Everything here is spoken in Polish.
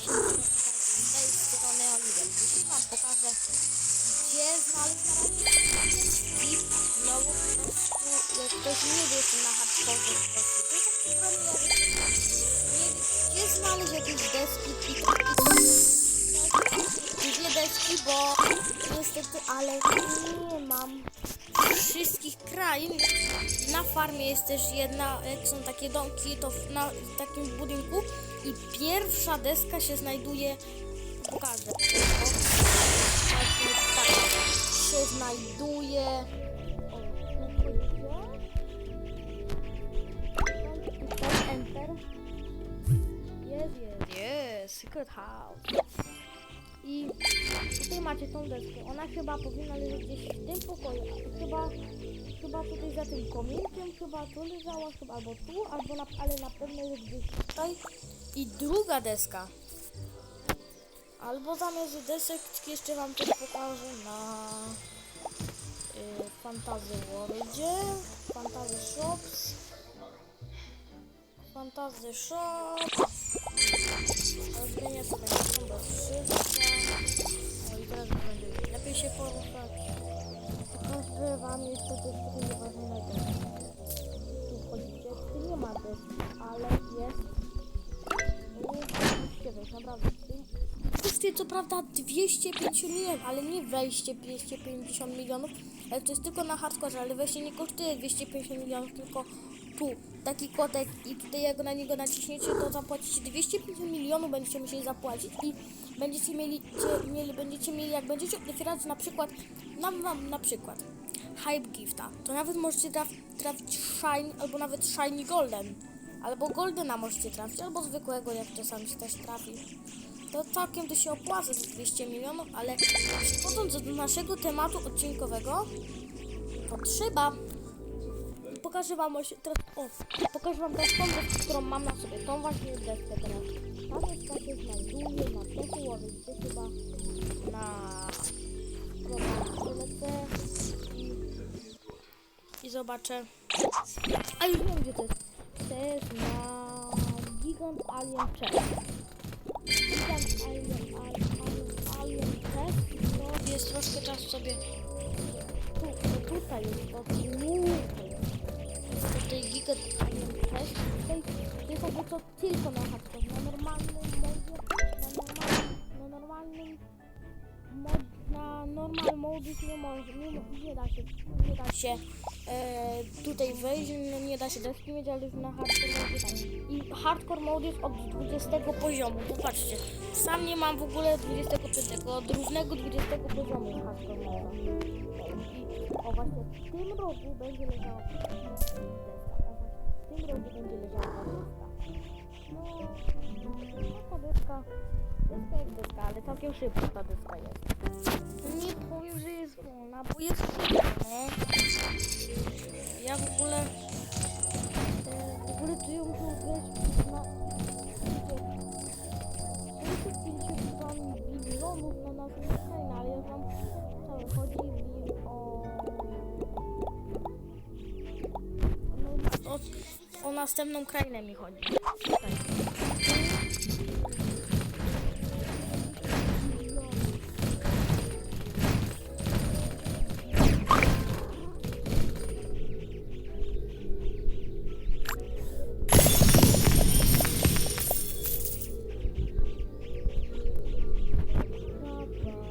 Z tej strony Oliver. Dzisiaj wam pokażę, gdzie znaleźć deski. No po prostu, ktoś nie wie, czy na hardcore po prostu. To jest taki problem, gdzie znaleźć jakieś deski i i dwie deski, bo niestety, ale nie mam wszystkich krain. Na farmie jest też jedna, jak są takie domki, to na takim budynku i pierwsza deska się znajduje, pokażę. Tak się znajduje. Enter. Jest, jest, jest. Secret house. I tutaj macie tą deskę. Ona chyba powinna leżeć gdzieś w tym pokoju. Chyba, chyba tutaj za tym kominkiem, chyba tu leżała, chyba albo tu, albo na, ale na pewno jest gdzieś tutaj. I druga deska. Albo zamiast desek jeszcze wam też pokażę na y, Fantasy Worldzie, Fantasy Shops, Fantasy Shop. Naprawdę. Kosztuje co prawda 250 milionów, ale nie wejście 250 milionów, ale to jest tylko na hardcore, ale wejście nie kosztuje 250 milionów, tylko tu taki kotek i tutaj jak na niego naciśniecie, to zapłacicie 250 milionów będziecie musieli zapłacić i będziecie mieli, cie, mieli, będziecie mieli, jak będziecie otwierać na przykład, na, na, na przykład Hype Gifta, to nawet możecie traf, trafić Shine albo nawet Shiny Golden. Albo Goldena możecie trafić, albo zwykłego, jak czasami się też trafi. To całkiem to się opłaca za 200 milionów, ale przechodząc do naszego tematu odcinkowego, to trzeba pokażę wam oś- teraz, o, pokażę wam teraz tą deskę, którą mam na sobie, tą właśnie deskę teraz. Ta deska się znajduje na toku łowicy, chyba na zobaczę i, i zobaczę. A już wiem gdzie to jest. Jest na Gigant Alien Chest. Gigant Alien, Alien, Alien Chest. No jest troszkę czas sobie. Tu, to tutaj jest, to tutaj. Tutaj Gigant Alien Chest. Tutaj jest jakby to tylko na hardcore. Na normalnym modzie, na normalnym, na normalnym mod, na normal mode nie może, nie, nie da się, nie da się e, tutaj wejść, nie, nie da się deski mieć, ale już na hardcore mode tak. I hardcore mode jest od 20 poziomu, popatrzcie, sam nie mam w ogóle 25, od różnego 20 poziomu hardcore mode. I o właśnie w tym rogu będzie leżała deska, o właśnie w tym rogu będzie leżała deska. No, taka deska, deska jak deska, ale całkiem szybko ta deska jest. Powiem, że jest wolna, bo jest no. Ja w ogóle, e, w ogóle tu ją muszę grać na, wiecie, 652 milionów na naszym ekranie, ale ja wam cały chodzi mi o, no, o, o następną krainę mi chodzi.